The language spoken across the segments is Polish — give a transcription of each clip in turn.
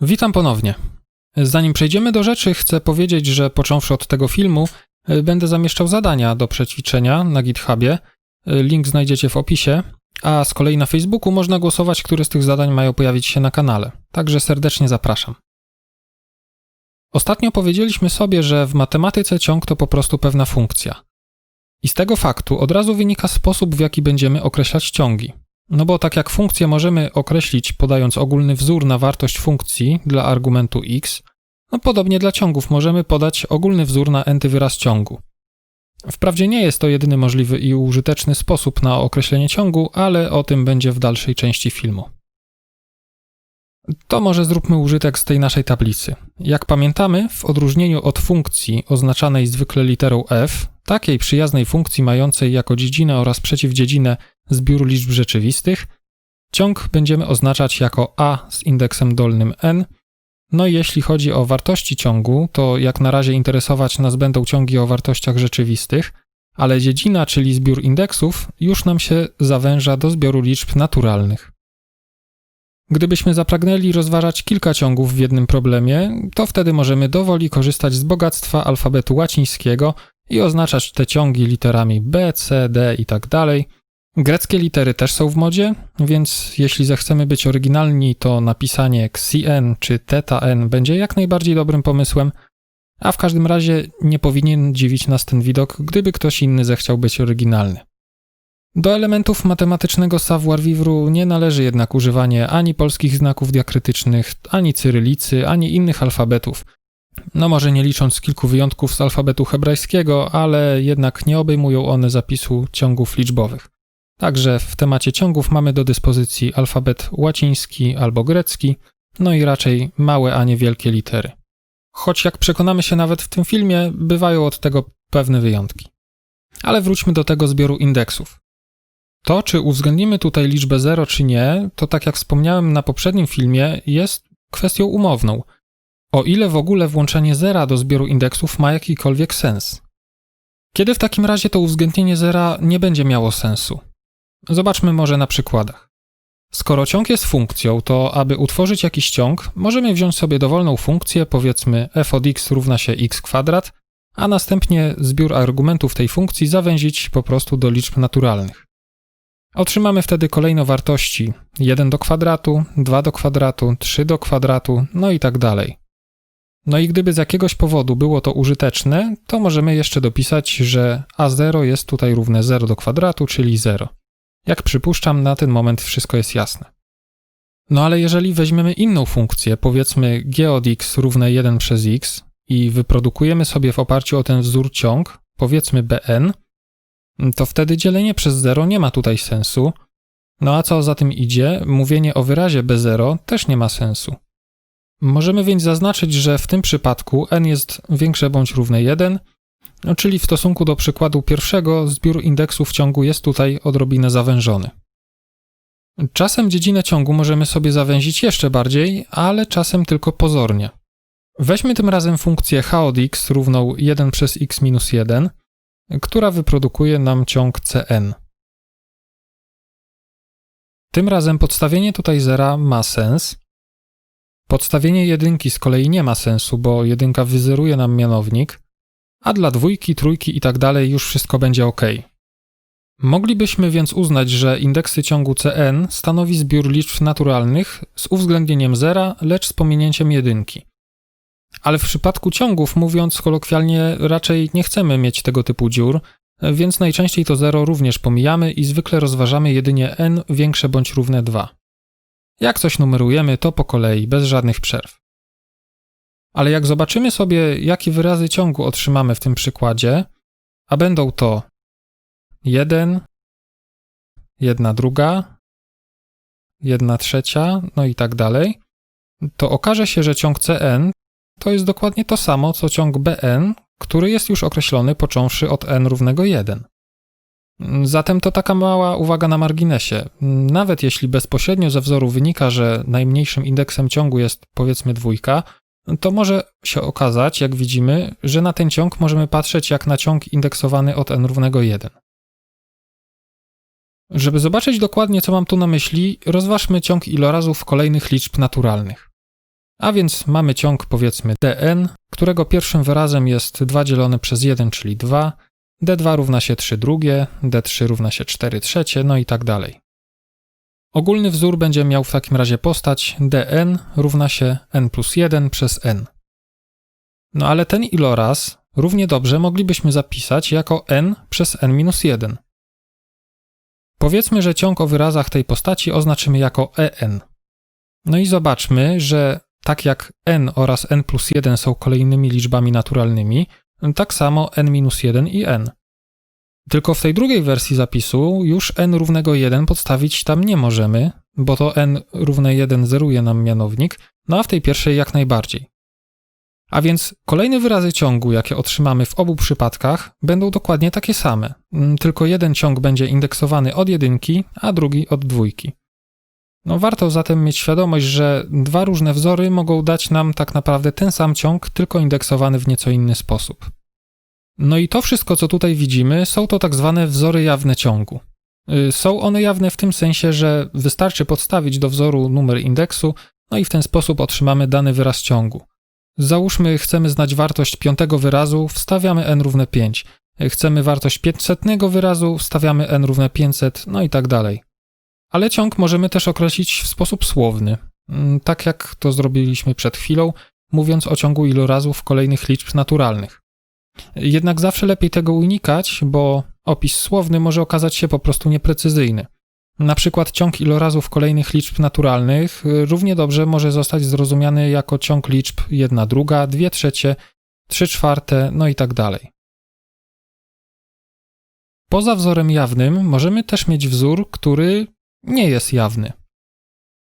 Witam ponownie. Zanim przejdziemy do rzeczy, chcę powiedzieć, że począwszy od tego filmu, y, będę zamieszczał zadania do przećwiczenia na GitHubie. Y, Link znajdziecie w opisie, a z kolei na Facebooku można głosować, które z tych zadań mają pojawić się na kanale. Także serdecznie zapraszam. Ostatnio powiedzieliśmy sobie, że w matematyce ciąg to po prostu pewna funkcja. I z tego faktu od razu wynika sposób, w jaki będziemy określać ciągi. No bo tak jak funkcję możemy określić podając ogólny wzór na wartość funkcji dla argumentu x, no podobnie dla ciągów możemy podać ogólny wzór na n wyraz ciągu. Wprawdzie nie jest to jedyny możliwy i użyteczny sposób na określenie ciągu, ale o tym będzie w dalszej części filmu. To może zróbmy użytek z tej naszej tablicy. Jak pamiętamy, w odróżnieniu od funkcji oznaczanej zwykle literą f, takiej przyjaznej funkcji mającej jako dziedzinę oraz przeciwdziedzinę zbiór liczb rzeczywistych, ciąg będziemy oznaczać jako a z indeksem dolnym n. No i jeśli chodzi o wartości ciągu, to jak na razie interesować nas będą ciągi o wartościach rzeczywistych, ale dziedzina, czyli zbiór indeksów, już nam się zawęża do zbioru liczb naturalnych. Gdybyśmy zapragnęli rozważać kilka ciągów w jednym problemie, to wtedy możemy dowoli korzystać z bogactwa alfabetu łacińskiego i oznaczać te ciągi literami B, C, D i tak. Greckie litery też są w modzie, więc jeśli zechcemy być oryginalni, to napisanie XCN czy TETA-N będzie jak najbardziej dobrym pomysłem, a w każdym razie nie powinien dziwić nas ten widok, gdyby ktoś inny zechciał być oryginalny. Do elementów matematycznego savoir-vivre nie należy jednak używanie ani polskich znaków diakrytycznych, ani cyrylicy, ani innych alfabetów. No może nie licząc kilku wyjątków z alfabetu hebrajskiego, ale jednak nie obejmują one zapisu ciągów liczbowych. Także w temacie ciągów mamy do dyspozycji alfabet łaciński albo grecki, no i raczej małe, a nie wielkie litery. Choć jak przekonamy się nawet w tym filmie, bywają od tego pewne wyjątki. Ale wróćmy do tego zbioru indeksów. To, czy uwzględnimy tutaj liczbę 0 czy nie, to tak jak wspomniałem na poprzednim filmie, jest kwestią umowną. O ile w ogóle włączenie zera do zbioru indeksów ma jakikolwiek sens. Kiedy w takim razie to uwzględnienie zera nie będzie miało sensu? Zobaczmy może na przykładach. Skoro ciąg jest funkcją, to aby utworzyć jakiś ciąg, możemy wziąć sobie dowolną funkcję, powiedzmy f od x równa się x kwadrat, a następnie zbiór argumentów tej funkcji zawęzić po prostu do liczb naturalnych. Otrzymamy wtedy kolejno wartości 1 do kwadratu, 2 do kwadratu, 3 do kwadratu, no i tak dalej. No i gdyby z jakiegoś powodu było to użyteczne, to możemy jeszcze dopisać, że a0 jest tutaj równe 0 do kwadratu, czyli 0. Jak przypuszczam, na ten moment wszystko jest jasne. No ale jeżeli weźmiemy inną funkcję, powiedzmy g od x równe 1 przez x i wyprodukujemy sobie w oparciu o ten wzór ciąg, powiedzmy bn, to wtedy dzielenie przez 0 nie ma tutaj sensu. No a co za tym idzie, mówienie o wyrazie b0 też nie ma sensu. Możemy więc zaznaczyć, że w tym przypadku n jest większe bądź równe 1, no, czyli w stosunku do przykładu pierwszego zbiór indeksów ciągu jest tutaj odrobinę zawężony. Czasem dziedzinę ciągu możemy sobie zawęzić jeszcze bardziej, ale czasem tylko pozornie. Weźmy tym razem funkcję h od x równą 1 przez x minus 1, która wyprodukuje nam ciąg Cn. Tym razem podstawienie tutaj zera ma sens. Podstawienie jedynki z kolei nie ma sensu, bo jedynka wyzeruje nam mianownik, a dla dwójki, trójki i tak dalej już wszystko będzie ok. Moglibyśmy więc uznać, że indeksy ciągu Cn stanowi zbiór liczb naturalnych z uwzględnieniem zera, lecz z pominięciem jedynki. Ale w przypadku ciągów, mówiąc kolokwialnie, raczej nie chcemy mieć tego typu dziur, więc najczęściej to zero również pomijamy i zwykle rozważamy jedynie n większe bądź równe 2. Jak coś numerujemy, to po kolei, bez żadnych przerw. Ale jak zobaczymy sobie, jakie wyrazy ciągu otrzymamy w tym przykładzie, a będą to 1, 1 druga, 1 trzecia, no i tak dalej, to okaże się, że ciąg Cn to jest dokładnie to samo, co ciąg Bn, który jest już określony począwszy od n równego 1. Zatem to taka mała uwaga na marginesie. Nawet jeśli bezpośrednio ze wzoru wynika, że najmniejszym indeksem ciągu jest powiedzmy dwójka, to może się okazać, jak widzimy, że na ten ciąg możemy patrzeć jak na ciąg indeksowany od n równego 1. Żeby zobaczyć dokładnie, co mam tu na myśli, rozważmy ciąg ilorazów kolejnych liczb naturalnych. A więc mamy ciąg powiedzmy dn, którego pierwszym wyrazem jest 2 dzielone przez 1, czyli 2, d2 równa się 3 drugie, d3 równa się 4 trzecie, no i tak dalej. Ogólny wzór będzie miał w takim razie postać dn równa się n plus 1 przez n. No ale ten iloraz równie dobrze moglibyśmy zapisać jako n przez n minus 1. Powiedzmy, że ciąg o wyrazach tej postaci oznaczymy jako en. No i zobaczmy, że tak jak n oraz n plus 1 są kolejnymi liczbami naturalnymi, tak samo n minus 1 i n. Tylko w tej drugiej wersji zapisu już n równego 1 podstawić tam nie możemy, bo to n równe 1 zeruje nam mianownik, no a w tej pierwszej jak najbardziej. A więc kolejne wyrazy ciągu, jakie otrzymamy w obu przypadkach, będą dokładnie takie same, mm, tylko jeden ciąg będzie indeksowany od jedynki, a drugi od dwójki. No warto zatem mieć świadomość, że dwa różne wzory mogą dać nam tak naprawdę ten sam ciąg, tylko indeksowany w nieco inny sposób. No i to wszystko, co tutaj widzimy, są to tak zwane wzory jawne ciągu. Y, są one jawne w tym sensie, że wystarczy podstawić do wzoru numer indeksu, no i w ten sposób otrzymamy dany wyraz ciągu. Załóżmy, chcemy znać wartość piątego wyrazu, wstawiamy n równe 5. Chcemy wartość 500 wyrazu, wstawiamy n równe 500, no i tak dalej. Ale ciąg możemy też określić w sposób słowny, mm, tak jak to zrobiliśmy przed chwilą, mówiąc o ciągu ilorazów kolejnych liczb naturalnych. Jednak zawsze lepiej tego unikać, bo opis słowny może okazać się po prostu nieprecyzyjny. Na przykład ciąg ilorazów kolejnych liczb naturalnych równie dobrze może zostać zrozumiany jako ciąg liczb 1 druga, 2 trzecie, 3 czwarte, no i tak dalej. Poza wzorem jawnym możemy też mieć wzór, który nie jest jawny.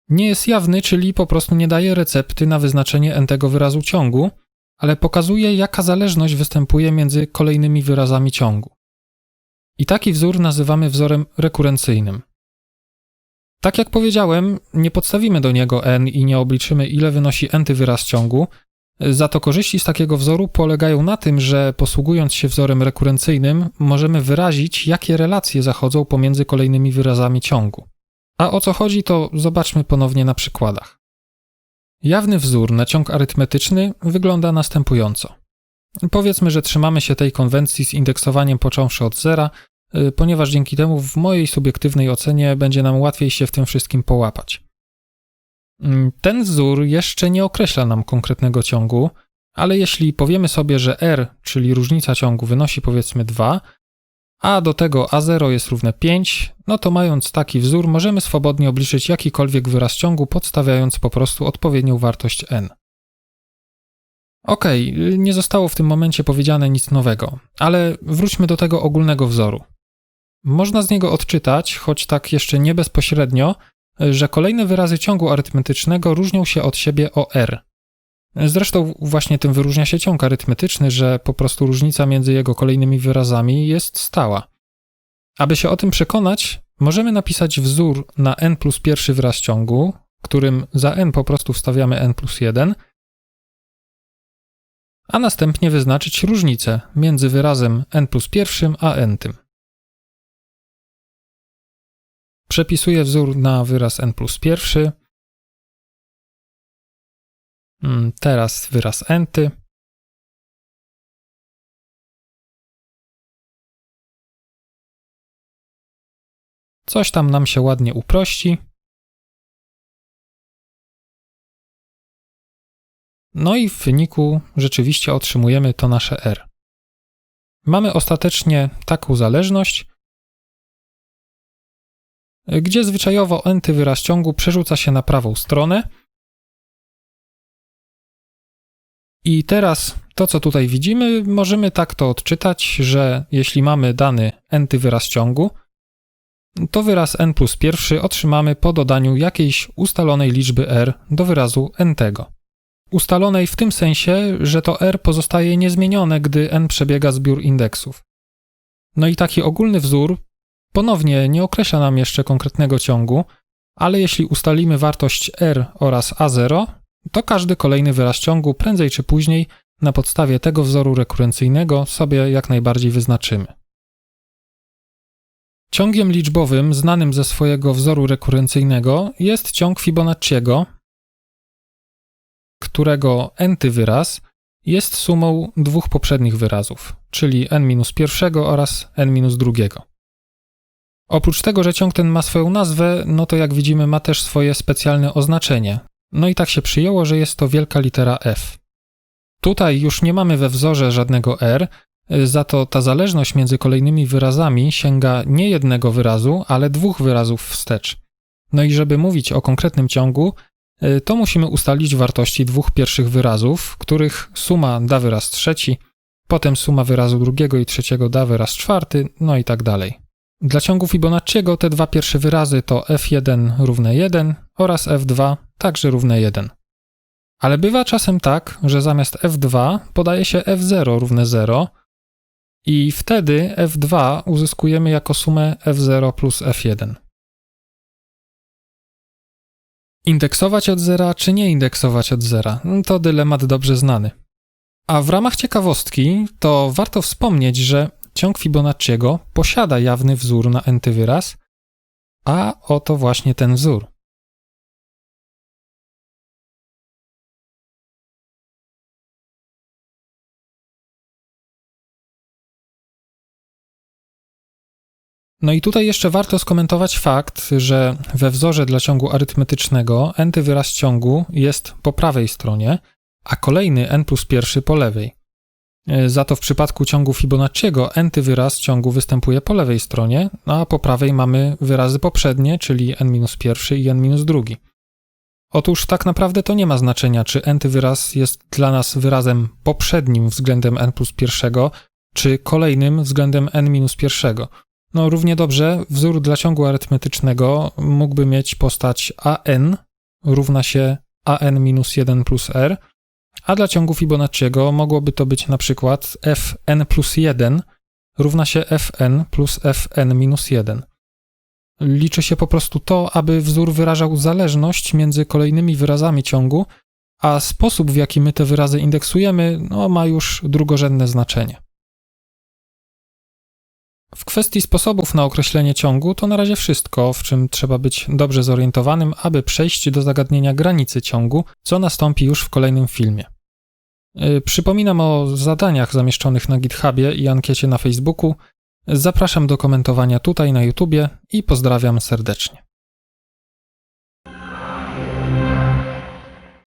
Nie jest jawny, czyli po prostu nie daje recepty na wyznaczenie n-tego wyrazu ciągu, ale pokazuje, jaka zależność występuje między kolejnymi wyrazami ciągu. I taki wzór nazywamy wzorem rekurencyjnym. Tak jak powiedziałem, nie podstawimy do niego n i nie obliczymy, ile wynosi n wyraz ciągu, za to korzyści z takiego wzoru polegają na tym, że posługując się wzorem rekurencyjnym, możemy wyrazić, jakie relacje zachodzą pomiędzy kolejnymi wyrazami ciągu. A o co chodzi, to zobaczmy ponownie na przykładach. Jawny wzór na ciąg arytmetyczny wygląda następująco. Powiedzmy, że trzymamy się tej konwencji z indeksowaniem począwszy od zera, y, ponieważ dzięki temu w mojej subiektywnej ocenie będzie nam łatwiej się w tym wszystkim połapać. Mm, ten wzór jeszcze nie określa nam konkretnego ciągu, ale jeśli powiemy sobie, że r, czyli różnica ciągu, wynosi powiedzmy 2, a do tego a0 jest równe 5, no to mając taki wzór możemy swobodnie obliczyć jakikolwiek wyraz ciągu, podstawiając po prostu odpowiednią wartość n. Ok, nie zostało w tym momencie powiedziane nic nowego, ale wróćmy do tego ogólnego wzoru. Można z niego odczytać, choć tak jeszcze nie bezpośrednio, że kolejne wyrazy ciągu arytmetycznego różnią się od siebie o r. Zresztą właśnie tym wyróżnia się ciąg arytmetyczny, że po prostu różnica między jego kolejnymi wyrazami jest stała. Aby się o tym przekonać, możemy napisać wzór na n plus pierwszy wyraz ciągu, którym za n po prostu wstawiamy n plus 1, a następnie wyznaczyć różnicę między wyrazem n plus pierwszym a n tym. Przepisuję wzór na wyraz n plus pierwszy, teraz wyraz enty. Coś tam nam się ładnie uprości. No i w wyniku rzeczywiście otrzymujemy to nasze R. Mamy ostatecznie taką zależność, gdzie zwyczajowo enty wyraz ciągu przerzuca się na prawą stronę, I teraz to, co tutaj widzimy, możemy tak to odczytać, że jeśli mamy dany n wyraz ciągu, to wyraz n plus pierwszy otrzymamy po dodaniu jakiejś ustalonej liczby r do wyrazu n tego. Ustalonej w tym sensie, że to r pozostaje niezmienione, gdy n przebiega zbiór indeksów. No i taki ogólny wzór ponownie nie określa nam jeszcze konkretnego ciągu, ale jeśli ustalimy wartość r oraz a0, to każdy kolejny wyraz ciągu prędzej czy później na podstawie tego wzoru rekurencyjnego sobie jak najbardziej wyznaczymy. Ciągiem liczbowym znanym ze swojego wzoru rekurencyjnego jest ciąg Fibonacciego, którego n-ty wyraz jest sumą dwóch poprzednich wyrazów, czyli n-1 oraz n-2. Oprócz tego, że ciąg ten ma swoją nazwę, no to jak widzimy ma też swoje specjalne oznaczenie. No i tak się przyjęło, że jest to wielka litera F. Tutaj już nie mamy we wzorze żadnego R, za to ta zależność między kolejnymi wyrazami sięga nie jednego wyrazu, ale dwóch wyrazów wstecz. No i żeby mówić o konkretnym ciągu, y, to musimy ustalić wartości dwóch pierwszych wyrazów, których suma da wyraz trzeci, potem suma wyrazu drugiego i trzeciego da wyraz czwarty, no i tak dalej. Dla ciągu Fibonacciego te dwa pierwsze wyrazy to f1 równe 1 oraz f2 także równe 1. Ale bywa czasem tak, że zamiast f2 podaje się f0 równe 0 i wtedy f2 uzyskujemy jako sumę f0 plus f1. Indeksować od zera czy nie indeksować od zera? To dylemat dobrze znany. A w ramach ciekawostki to warto wspomnieć, że ciąg Fibonacciego posiada jawny wzór na n wyraz, a oto właśnie ten wzór. No i tutaj jeszcze warto skomentować fakt, że we wzorze dla ciągu arytmetycznego n wyraz ciągu jest po prawej stronie, a kolejny n plus pierwszy po lewej. E, za to w przypadku ciągu Fibonacciego n wyraz ciągu występuje po lewej stronie, a po prawej mamy wyrazy poprzednie, czyli n-1 i n-2. Otóż tak naprawdę to nie ma znaczenia, czy n wyraz jest dla nas wyrazem poprzednim względem n plus pierwszego, czy kolejnym względem n-1. No, równie dobrze wzór dla ciągu arytmetycznego mógłby mieć postać an równa się an minus 1 plus r, a dla ciągu Fibonacciego mogłoby to być na przykład fn plus 1 równa się fn plus fn minus 1. Liczy się po prostu to, aby wzór wyrażał zależność między kolejnymi wyrazami ciągu, a sposób, w jaki my te wyrazy indeksujemy, no, ma już drugorzędne znaczenie. W kwestii sposobów na określenie ciągu to na razie wszystko, w czym trzeba być dobrze zorientowanym, aby przejść do zagadnienia granicy ciągu, co nastąpi już w kolejnym filmie. Y, przypominam o zadaniach zamieszczonych na GitHubie i ankiecie na Facebooku. Zapraszam do komentowania tutaj na YouTubie i pozdrawiam serdecznie.